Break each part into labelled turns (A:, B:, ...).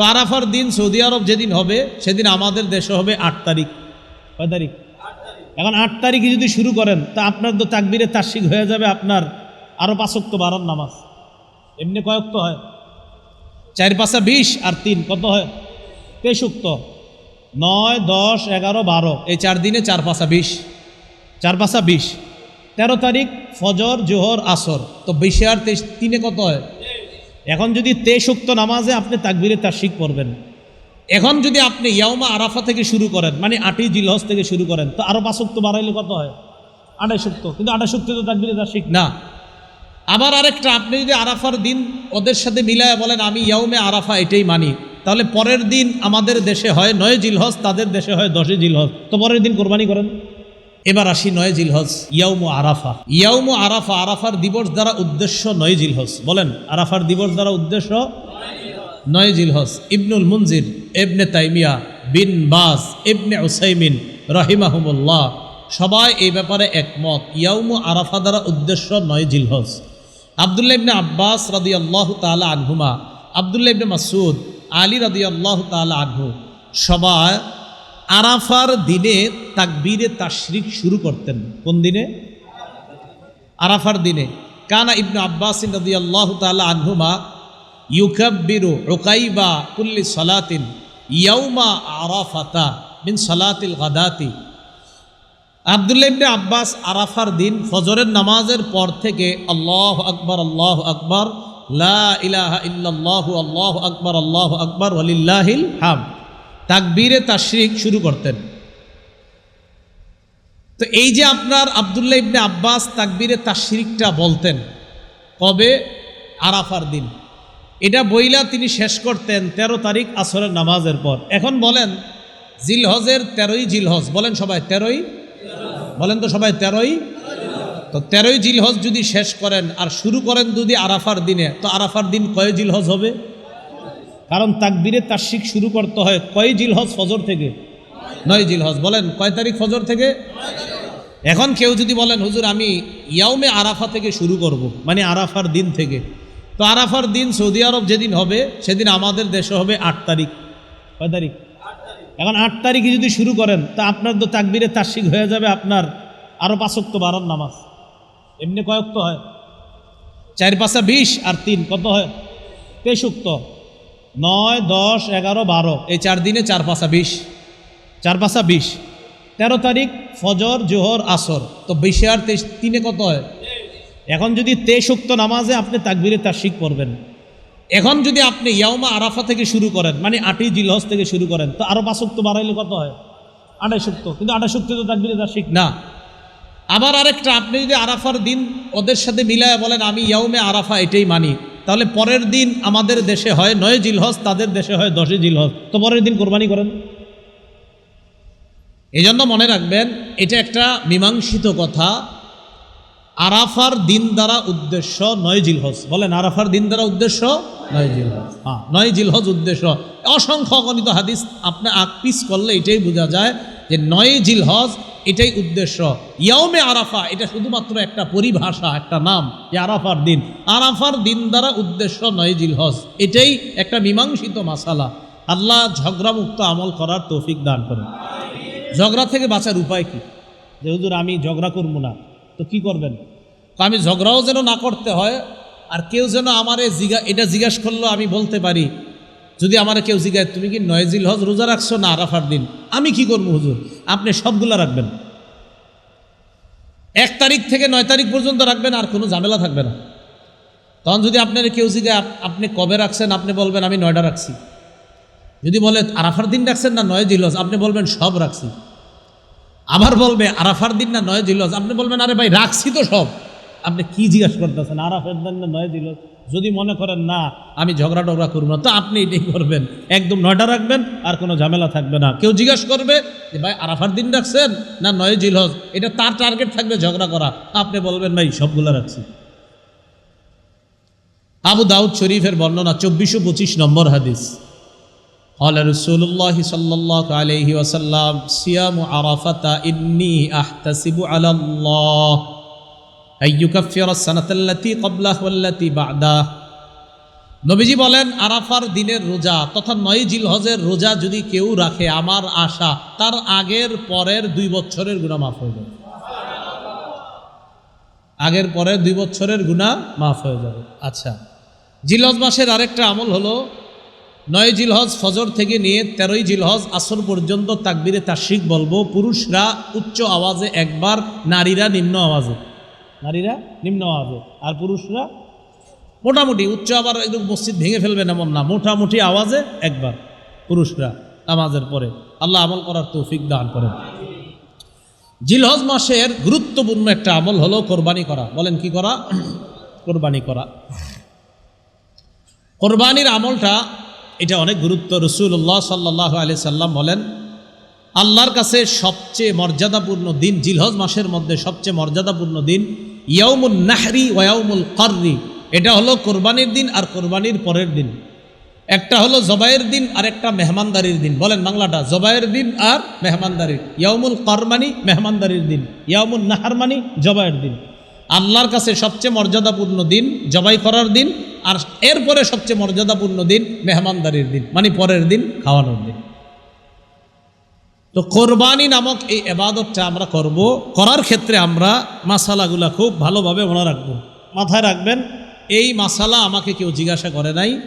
A: তো আরাফার দিন সৌদি আরব যেদিন হবে, সেদিন আমাদের দেশে হবে আট তারিখ। কয় তারিখ? এখন আট তারিখে যদি শুরু করেন, তা আপনার তো তাকবিরে তার্শিক হয়ে যাবে আপনার আরও পাঁচক্ত বারোর নামাজ। এমনি কয়ক্ত হয়? চার, পাঁচা, বিশ আর তিন, কত হয়? তেইশুক্ত নয়, দশ, এগারো, বারো। এই চার দিনে চার, পাঁচা, বিশ। চার, পাঁচা, বিশ। তেরো তারিখ ফজর, জোহর, আসর। তো বিশে আর তেইশ, তিনে কত হয়? এখন যদি তেইশুক্ত নামাজে আপনি তাকবিরে তার্শিক পড়বেন, এখন যদি আপনি ইয়াউমা আরাফা থেকে শুরু করেন মানে আটই জিলহস থেকে শুরু করেন, তো আরও পাঁচক্ত বাড়াইলে কত হয়? আড়াই শক্ত কিন্তু আড়াই শক্তি তো তাকবিরে তার্শিক না। আবার আরেকটা, আপনি যদি আরাফার দিন ওদের সাথে মিলায় বলেন, আমি ইয়াউমে আরাফা এটাই মানি। তাহলে পরের দিন আমাদের দেশে হয় নয় জিলহস তাদের দেশে হয় দশই জিলহস তো পরের দিন কোরবানি করেন। এবার আসি নয় জিলহজ, ইয়াউমু আরাফা। ইয়াউমু আরাফা, আরাফার দিবস দ্বারা উদ্দেশ্য নয় জিলহজ। বলেন, আরাফার দিবস দ্বারা উদ্দেশ্য নয় জিলহজ। ইবনুল মুনজির এবনে তাইমিয়া বিন বাস ইবনে উসাইমিন রহিমাহুমুল্লাহ, সবাই এই ব্যাপারে একমত। ইয়াউমু আরাফা দ্বারা উদ্দেশ্য নয় জিলহজ। আবদুল্লাহ ইবনে আব্বাস রাদি আল্লাহ তালা আনহুমা, আবদুল্লাহ ইবনে মাসুদ আলী রাদি আল্লাহ তালা আনহু, সবাই আরাফার দিনে তাকবীরে তাশরিক শুরু করতেন। কোন দিনে? আরাফার দিনে। কানা ইবনু আব্বাস রাদি আল্লাহ তালা আনহুমা ইউকাব্বিরু উকাইবা কুল্লি সলাতিন ইয়াউমা আরাফাতা মিন সলাতিল গাদাতি। আবদুল্লাহ ইবনে আব্বাস আরাফার দিন ফজরের নামাজের পর থেকে আল্লাহ আকবর আল্লাহ আকবর, লা ইলাহা ইল্লাল্লাহ, আল্লাহ আকবর আল্লাহ আকবর ওলিল্লাহিল হাম তাকবীরে তাশরিক শুরু করতেন। তো এই যে আপনার আবদুল্লাহ ইবনে আব্বাস তাকবীরে তাশরিকটা বলতেন, কবে? আরাফার দিন। এটা বইলা তিনি শেষ করতেন ১৩ তারিখ আসরের নামাজের পর। এখন বলেন, জিলহজের তেরোই জিলহজ, বলেন সবাই তেরোই? বলেন তো সবাই তেরোই? তো তেরোই জিলহজ যদি শেষ করেন আর শুরু করেন যদি আরাফার দিনে, তো আরাফার দিন কয় জিলহজ হবে? কারণ তাকবীরে তার্শিক শুরু করতে হয় কয় জিলহজ ফজর থেকে? নয় জিলহজ। বলেন, কয় তারিখ ফজর থেকে? এখন কেউ যদি বলেন, হুজুর, আমি ইয়াউমে আরাফা থেকে শুরু করব। মানে আরাফার দিন থেকে। তো আরাফার দিন সৌদি আরব যেদিন হবে, সেদিন আমাদের দেশে হবে আট তারিখ। কয় তারিখ? এখন আট তারিখে যদি শুরু করেন, তা আপনার তো তাকবীরে তার্শিক হয়ে যাবে আপনার আরও পাঁচক্ত বারোর নামাজ। এমনি কয়ক্ত হয়? চার, পাঁচা, বিশ আর তিন, কত হয়? তেইশুক্ত নয়, দশ, এগারো, বারো। এই চার দিনে চার পাঁচা বিশ। চার পাঁচা বিশ। তেরো তারিখ, ফজর, জোহর, আসর। তো বিশে আর তেইশ, তিনে কত হয়? এখন যদি তেইশুক্ত নামাজে আপনি তাকবীরে তার্শিক পড়বেন। এখন যদি আপনি ইয়াউমা আরাফা থেকে শুরু করেন মানে আটই জিলহস থেকে শুরু করেন, তো আরও পাঁচক্ত বাড়াইলে কত হয়? আড়াই শক্ত কিন্তু আড়াই শক্তি তো তাকবিরে তার শিখ না। আবার আরেকটা, আপনি যদি আরাফার দিন ওদের সাথে মিলায় বলেন, আমি ইয়াউমে আরাফা এটাই মানি। তাহলে পরের দিন আমাদের দেশে হয় নয় জিলহজ, তাদের দেশে হয় দশই জিলহজ। তো পরের দিন কোরবানি করেন। এই জন্য মনে রাখবেন, এটা একটা মীমাংসিত কথা। আরাফার দিন দ্বারা উদ্দেশ্য নয় জিলহজ। বলেন, আরাফার দিন দ্বারা উদ্দেশ্য নয় জিলহজ। হ্যাঁ নয় জিলহজ উদ্দেশ্য। অসংখ্য অগণিত হাদিস আপনি আকপিস করলে এটাই বোঝা যায় যে নয় জিলহজ এটাই উদ্দেশ্য। ইয়াউমে আরাফা, এটা শুধুমাত্র একটা পরিভাষা, একটা নাম, যে আরাফার দিন। আরাফার দিন দ্বারা উদ্দেশ্য নয় জিলহজ। এটাই একটা মীমাংসিত মাসালা। আল্লাহ ঝগড়ামুক্ত আমল করার তৌফিক দান করেন। ঝগড়া থেকে বাঁচার উপায় কি? যে আমি ঝগড়া করব না। তো কি করবেন? আমি ঝগড়াও যেন না করতে হয়, আর কেউ যেন আমারে জিগা, এটা জিজ্ঞাস করল, আমি বলতে পারি। যদি আমার কেউ জিজ্ঞাসা তুমি কি নয়জিল হজ রোজা রাখছো না আরাফার দিন? আমি কি করব হুজুর? আপনি সবগুলা রাখবেন। এক তারিখ থেকে নয় তারিখ পর্যন্ত রাখবেন, আর কোনো ঝামেলা থাকবে না। তখন যদি আপনার কেউ জিজ্ঞা আপনি কবে রাখছেন? আপনি বলবেন, আমি নয়টা রাখছি। যদি বলে, আরাফার দিন রাখছেন না নয় জিলস আপনি বলবেন, সব রাখছি। আবার বলবে, আরাফার দিন না নয় জিলস আপনি বলবেন, আরে ভাই, রাখছি তো সব। আপনি কি জিজ্ঞাসা করতেছেন আরাফের দিন না নয় জিলস যদি মনে করেন না আমি ঝগড়া টগড়া করবো না তো আপনি এটাই করবেন একদম নয়টা রাখবেন আর কোনো ঝামেলা থাকবে না কেউ জিজ্ঞাসা করবে যে ভাই আরাফার দিন রাখছেন না নয় জিলহজ এটা তার টার্গেট থাকবে ঝগড়া করা আপনি বলবেন ভাই সবগুলো রাখছি আবু দাউদ শরীফের বর্ণনা চব্বিশশো পঁচিশ নম্বর হাদিস قال رسول الله صلى الله عليه وسلم صيام عرفة إني أحتسب على الله নবীজি বলেন, আরাফার দিনের রোজা তথা নয় জিলহজের রোজা যদি কেউ রাখে, আমার আশা তার আগের পরের দুই বছরের গুণা মাফ হয়ে যাবে। আগের পরের দুই বছরের গুণা মাফ হয়ে যাবে। আচ্ছা জিলহজ মাসের আরেকটা আমল হলো, নয় জিলহজ ফজর থেকে নিয়ে তেরোই জিলহজ আসর পর্যন্ত তাকবিরে তাশিক বলব। পুরুষরা উচ্চ আওয়াজে একবার, নারীরা নিম্ন আওয়াজে। নারীরা নিম্ন আওয়াজে আর পুরুষরা মোটামুটি উচ্চ আবার একদম মসজিদ ভেঙে ফেলবেন এমন না। মোটামুটি আওয়াজে একবার পুরুষরা নামাজের পরে। আল্লাহ আমল করার তৌফিক দান করেন। জিলহজ মাসের গুরুত্বপূর্ণ একটা আমল হলো কোরবানি করা। বলেন কি করা? কোরবানি করা। কোরবানির আমলটা, এটা অনেক গুরুত্ব। রসুল্লাহ সাল্লাহ আলি সাল্লাম বলেন, আল্লাহর কাছে সবচেয়ে মর্যাদাপূর্ণ দিন জিলহজ মাসের মধ্যে সবচেয়ে মর্যাদাপূর্ণ দিন ইয়াউমুল নাহরি ওয়াউমুল কররি। এটা হলো কোরবানির দিন আর কোরবানির পরের দিন। একটা হলো জবাইয়ের দিন আর একটা মেহমানদারির দিন। বলেন বাংলাটা, জবাইয়ের দিন আর মেহমানদারির ইয়াউমুল করমানি, মেহমানদারির দিন। ইয়াউমুল নাহারমানি জবাইয়ের দিন। আল্লাহর কাছে সবচেয়ে মর্যাদাপূর্ণ দিন জবাই করার দিন আর এরপরে সবচেয়ে মর্যাদাপূর্ণ দিন মেহমানদারির দিন মানে পরের দিন খাওয়ানোর দিন। তো কোরবানি নামক এই এবাদতটা আমরা করব। করার ক্ষেত্রে আমরা মাসালাগুলা খুব ভালোভাবে মনে রাখব। মাথায় রাখবেন, এই মাসালা আমাকে কেউ জিজ্ঞাসা করে নাই।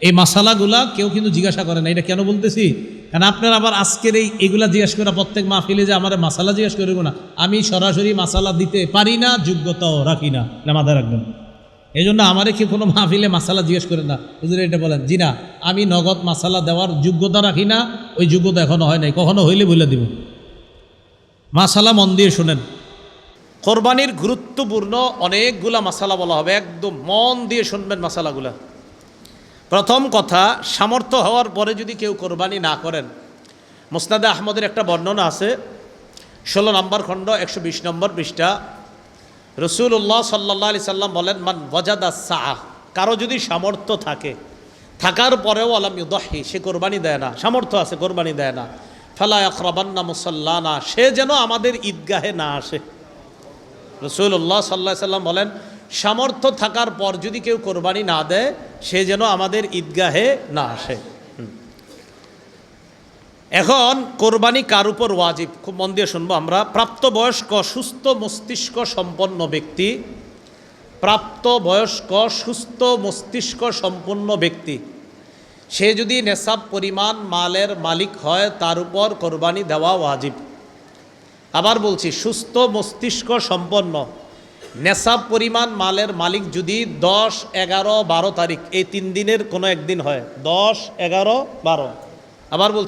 A: এই মাসালাগুলা কেউ কিন্তু জিজ্ঞাসা করে না এটা কেন বলতেছি? কারণ আপনার আবার আজকের এই এগুলা জিজ্ঞাসা করা প্রত্যেক মাহফিলে যে আমার মাসালা জিজ্ঞাসা করব না। আমি সরাসরি মাসালা দিতে পারি না, যোগ্যতাও রাখি না। না মাথায় রাখবেন। এই জন্য আমারে কি কোনো মাহফিলে মাসালা জিজ্ঞেস করে না? হুজুর, এটা বলেন জি না আমি নগদ মাসালা দেওয়ার যোগ্যতা রাখি না, ওই যোগ্যতা এখনও হয় নাই, কখনো হইলে বলে দিব। মাসালা মন দিয়ে শোনেন। কোরবানির গুরুত্বপূর্ণ অনেকগুলা মাসালা বলা হবে, একদম মন দিয়ে শুনবেন মাসালাগুলা। প্রথম কথা, সামর্থ্য হওয়ার পরে যদি কেউ কোরবানি না করেন মোস্তাদে আহমদের একটা বর্ণনা আছে, ষোলো নম্বর খণ্ড, একশো বিশ নম্বর পৃষ্ঠা। রসুল্লাহ সাল্লাহ আলি সাল্লাম বলেন, মান ওয়াজাদা সাহ কারও যদি সামর্থ্য থাকে, থাকার পরেও আলাম ইউদহি সে কোরবানি দেয় না। সামর্থ্য আছে, কোরবানি দেয় না। ফালা আখরাবান্না মুসল্লানা, সে যেন আমাদের ঈদগাহে না আসে। রসুল্লাহ সাল্লাহ সাল্লাম বলেন, সামর্থ্য থাকার পর যদি কেউ কোরবানি না দেয়, সে যেন আমাদের ঈদগাহে না আসে। এখন কোরবানি কার উপর ওয়াজিব? খুব মন দিয়ে শুনব আমরা। প্রাপ্তবয়স্ক, সুস্থ মস্তিষ্ক সম্পন্ন ব্যক্তি। প্রাপ্তবয়স্ক, সুস্থ মস্তিষ্ক সম্পন্ন ব্যক্তি। সে যদি নেশাব পরিমাণ মালের মালিক হয়, তার উপর কোরবানি দেওয়া ওয়াজিব। আবার বলছি, সুস্থ মস্তিষ্ক সম্পন্ন। নেশাব পরিমাণ মালের মালিক যদি দশ, এগারো, বারো তারিখ, এই তিন দিনের কোনো একদিন হয়। দশ, এগারো, বারো। আবার বলছি